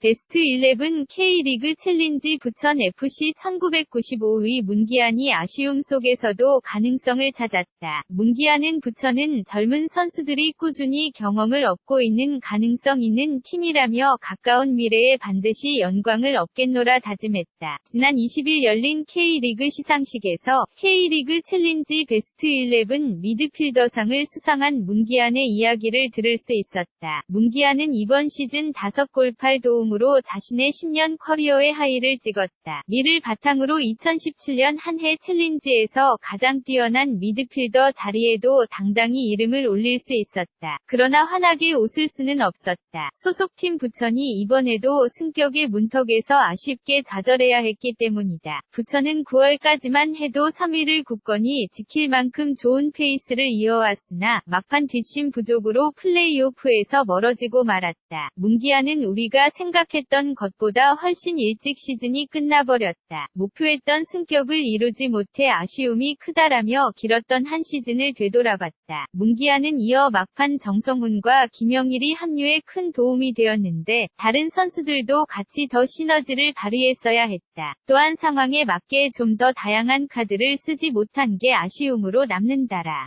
베스트 11 K리그 챌린지 부천 FC 1995위 문기안이 아쉬움 속에서도 가능성을 찾았다. 문기안은 부천은 젊은 선수들이 꾸준히 경험을 얻고 있는 가능성 있는 팀이라며 가까운 미래에 반드시 영광을 얻겠노라 다짐했다. 지난 20일 열린 K리그 시상식에서 K리그 챌린지 베스트 11 미드필더상을 수상한 문기안의 이야기를 들을 수 있었다. 문기안은 이번 시즌 5골 8 도움 으로 자신의 10년 커리어의 하이를 찍었다. 이를 바탕으로 2017년 한 해 챌린지에서 가장 뛰어난 미드필더 자리에도 당당히 이름을 올릴 수 있었다. 그러나 환하게 웃을 수는 없었다. 소속팀 부천이 이번에도 승격의 문턱에서 아쉽게 좌절해야 했기 때문이다. 부천은 9월까지만 해도 3위를 굳건히 지킬 만큼 좋은 페이스를 이어왔으나 막판 뒷심 부족으로 플레이오프에서 멀어지고 말았다. 문기아는 우리가 생각 생각했던 것보다 훨씬 일찍 시즌이 끝나버렸다. 목표했던 승격을 이루지 못해 아쉬움이 크다라며 길었던 한 시즌을 되돌아봤다. 문기아는 이어 막판 정성훈과 김영일이 합류에 큰 도움이 되었는데 다른 선수들도 같이 더 시너지를 발휘했어야 했다. 또한 상황에 맞게 좀 더 다양한 카드를 쓰지 못한 게 아쉬움으로 남는다라.